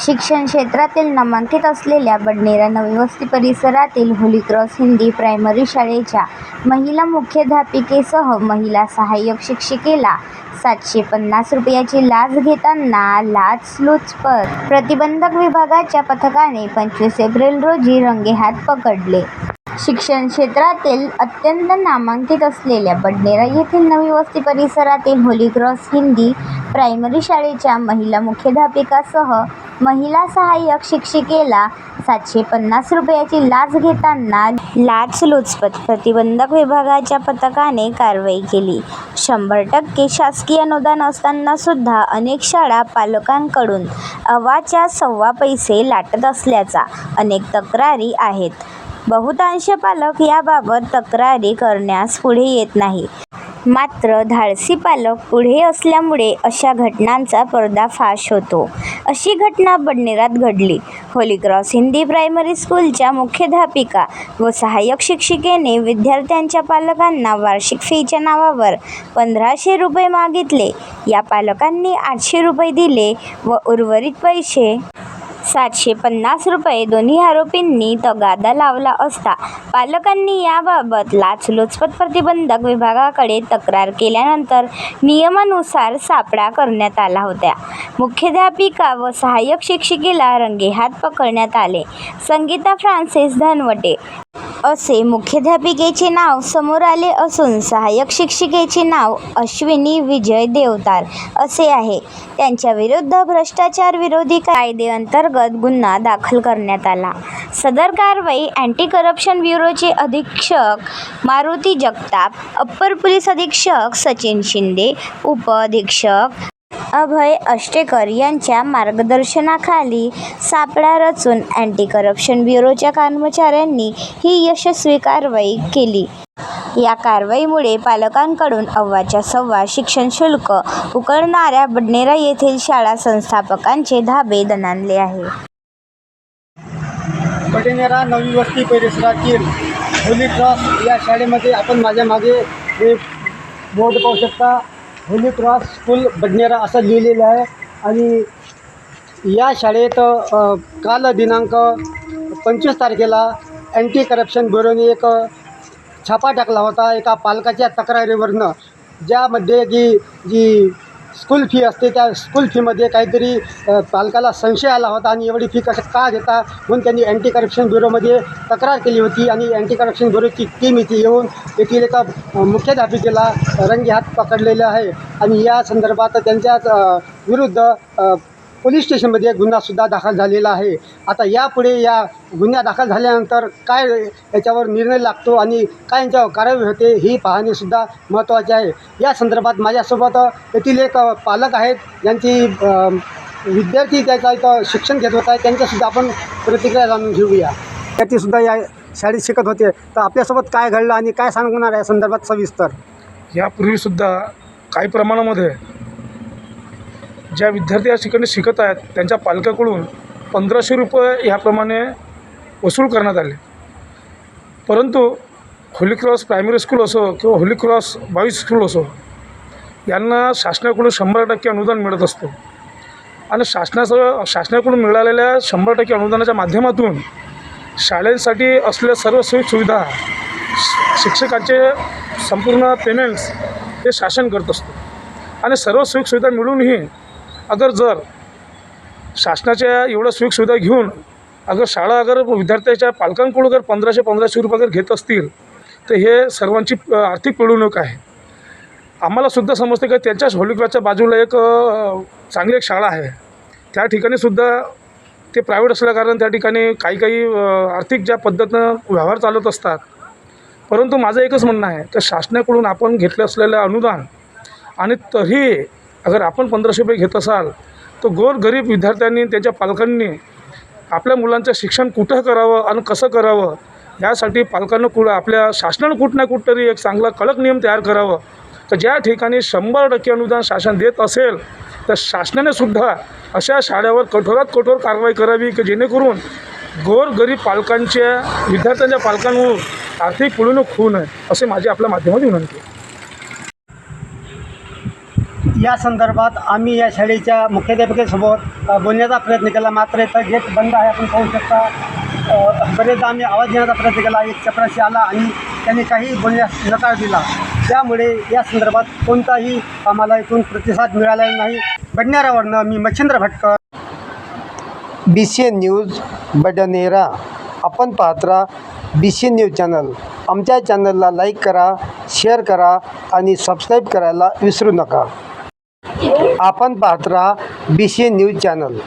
शिक्षण क्षेत्रातील नामांकित असलेल्या बडनेरा नवी वस्ती परिसरातील होली क्रॉस हिंदी प्रायमरी शाळेच्या महिला मुख्याध्यापिकेसह महिला सहाय्यक शिक्षिकेला सातशे पन्नास रुपयाची लाच घेताना लाचलुचपत प्रतिबंधक विभागाच्या पथकाने पंचवीस एप्रिल रोजी रंगेहात पकडले. शिक्षण क्षेत्रातील अत्यंत नामांकित असलेल्या बडनेरा येथील नवी वस्ती परिसरातील होली क्रॉस हिंदी प्रायमरी शाळेच्या महिला मुख्याध्यापिकासह महिला सहाय्यक शिक्षिकेला सातशे पन्नास रुपयाची लाच घेताना लाचलुचपत प्रतिबंधक विभागाच्या पथकाने कारवाई केली. शंभर टक्के शासकीय अनुदान असताना सुद्धा अनेक शाळा पालकांकडून अवाच्या सव्वा पैसे लाटत असल्याचा अनेक तक्रारी आहेत. बहुतांश पालक याबाबत तक्रारी करण्यास पुढे येत नाही. मात्र धाडसी पालक पुढे असल्यामुळे अशा घटनांचा पर्दाफाश होतो. अशी घटना बडनेरात घडली. होली क्रॉस हिंदी प्रायमरी स्कूलच्या मुख्याध्यापिका व सहाय्यक शिक्षिकेने विद्यार्थ्यांच्या पालकांना वार्षिक फीच्या नावावर पंधराशे रुपये मागितले. या पालकांनी आठशे रुपये दिले व उर्वरित पैसे सातशे पन्नास रुपये दोन्ही आरोपींनी तगादा लावला असता. पालकांनी याबाबत लाचलुचपत प्रतिबंधक विभागाकडे तक्रार केल्यानंतर नियमानुसार सापळा करण्यात आला होता. मुख्याध्यापिका व सहाय्यक शिक्षिकेला रंगेहात पकडण्यात आले. संगीता फ्रान्सिस धनवटे असे मुख्याध्यापिकेचे नाव समोर आले असून सहाय्यक शिक्षिकेचे नाव अश्विनी विजय देवतार असे आहे. त्यांच्याविरुद्ध भ्रष्टाचार विरोधी अंतर्गत गुन्हा दाखल करण्यात आला. सदर कारवाई अँटी करप्शन ब्युरोचे अधीक्षक मारुती जगताप अप्पर पोलीस अधीक्षक सचिन शिंदे उपअधीक्षक अभय अष्टेकर यांच्या मार्गदर्शनाखाली सापळा रचून अँटी करप्शन ब्युरोच्या कर्मचाऱ्यांनी ही यशस्वी कारवाई केली. या कारवाईमुळे पालकांकडून अव्वाच्या सव्वा शिक्षण शुल्क उकळणाऱ्या बडनेरा येथील शाळा संस्थापकांचे धाबे दणाणले आहे. बडनेरा नवी वस्ती परिसरातील होली क्रॉस या शाळेमध्ये आपण माझ्या मागे एक बोर्ड पाहू शकता. होली क्रॉस स्कूल बडनेरा असं लिहिलेलं आहे. आणि या शाळेत काल दिनांक पंचवीस तारखेला अँटी करप्शन ब्युरोने एक छापा टाकला होता एका पालकाच्या तक्रारीवरनं ज्यामध्ये की जी स्कूल फी असते त्या स्कूल फीमध्ये काहीतरी पालकाला संशय आला होता आणि एवढी फी कसं का घेता? म्हणून त्यांनी अँटी करप्शन ब्युरोमध्ये तक्रार केली होती आणि अँटी करप्शन ब्युरोची टीम इथे येऊन येथील एका मुख्याध्यापिकेला रंगे हात पकडलेले आहे. आणि या संदर्भात त्यांच्याच विरुद्ध पोलीस स्टेशनमध्ये गुन्हासुद्धा दाखल झालेला आहे. आता यापुढे या गुन्हा दाखल झाल्यानंतर काय याच्यावर निर्णय लागतो आणि काय यांच्यावर कारवाई होते ही पाहणेसुद्धा महत्त्वाचे आहे. या संदर्भात माझ्यासोबत येथील एक पालक आहेत ज्यांची विद्यार्थी त्याचा इथं शिक्षण घेत होत आहे त्यांच्यासुद्धा आपण प्रतिक्रिया जाणून घेऊया. त्याचीसुद्धा या शाळेत शिकत होते. तर आपल्यासोबत काय घडलं आणि काय सांगणार या संदर्भात सविस्तर? यापूर्वीसुद्धा काही प्रमाणामध्ये ज्या विद्यार्थी या ठिकाणी शिकत आहेत त्यांच्या पालकाकडून पंधराशे रुपये ह्याप्रमाणे वसूल करण्यात आले. परंतु होली क्रॉस प्रायमरी स्कूल असो किंवा होली क्रॉस बावीस स्कूल असो यांना शासनाकडून शंभर टक्के अनुदान मिळत असतो. आणि शासनाचं शासनाकडून मिळालेल्या शंभर टक्के अनुदानाच्या माध्यमातून शाळेसाठी असलेल्या सर्व सुविधा शिक्षकांचे संपूर्ण पेमेंट्स हे शासन करत असतो. आणि सर्व सुखसुविधा मिळूनही अगर जर शासनाच्या एवढ्या सुखसुविधा घेऊन अगर शाळा अगर विद्यार्थ्याच्या पालकांकडून जर पंधराशे पंधराशे रुपये जर घेत असतील तर हे सर्वांची आर्थिक पिळवणूक आहे. आम्हालासुद्धा समजते की त्यांच्याच होलीक्रॉसच्या बाजूला एक चांगली एक शाळा आहे. त्या ठिकाणीसुद्धा ते प्रायव्हेट असल्याकारण त्या ठिकाणी काही काही आर्थिक ज्या पद्धतीनं व्यवहार चालत असतात. परंतु माझं एकच म्हणणं आहे तर शासनाकडून आपण घेतलं असलेलं अनुदान आणि तरी अगर आपण पंधराशे रुपये घेत असाल तर गोरगरीब विद्यार्थ्यांनी त्यांच्या पालकांनी आपल्या मुलांचं शिक्षण कुठं करावं आणि कसं करावं यासाठी पालकांना कुठं आपल्या शासनानं कुठं ना कुठं तरी एक चांगला कडक नियम तयार करावं. तर ज्या ठिकाणी शंभर टक्के अनुदान शासन देत असेल तर शासनाने सुद्धा अशा शाळेवर कठोरात कठोर कारवाई करावी की जेणेकरून गोरगरीब पालकांच्या विद्यार्थ्यांच्या पालकांवर आर्थिक पिळवणूक होऊ नये असे माझी आपल्या माध्यमात विनंती आहे. या संदर्भात आम्ही या शाळेच्या मुख्याध्यापकेसोबत बोलण्याचा प्रयत्न केला. मात्र इथं गेट बंद आहे आपण पाहू शकता. बरेचदा आम्ही आवाज देण्याचा प्रयत्न केला. एक चपराशी आला आणि त्यांनी काही बोलण्यास नकार दिला. त्यामुळे या संदर्भात कोणताही आम्हाला इथून प्रतिसाद मिळालेला नाही. बडनेरावरनं मी Machhindra Bhatkar. B C N news Badnera. आपण पाहत राहा B C N news channel आमच्या चॅनलला लाईक करा शेअर करा आणि सबस्क्राईब करायला विसरू नका. आपण पाहत राहा B C N news channel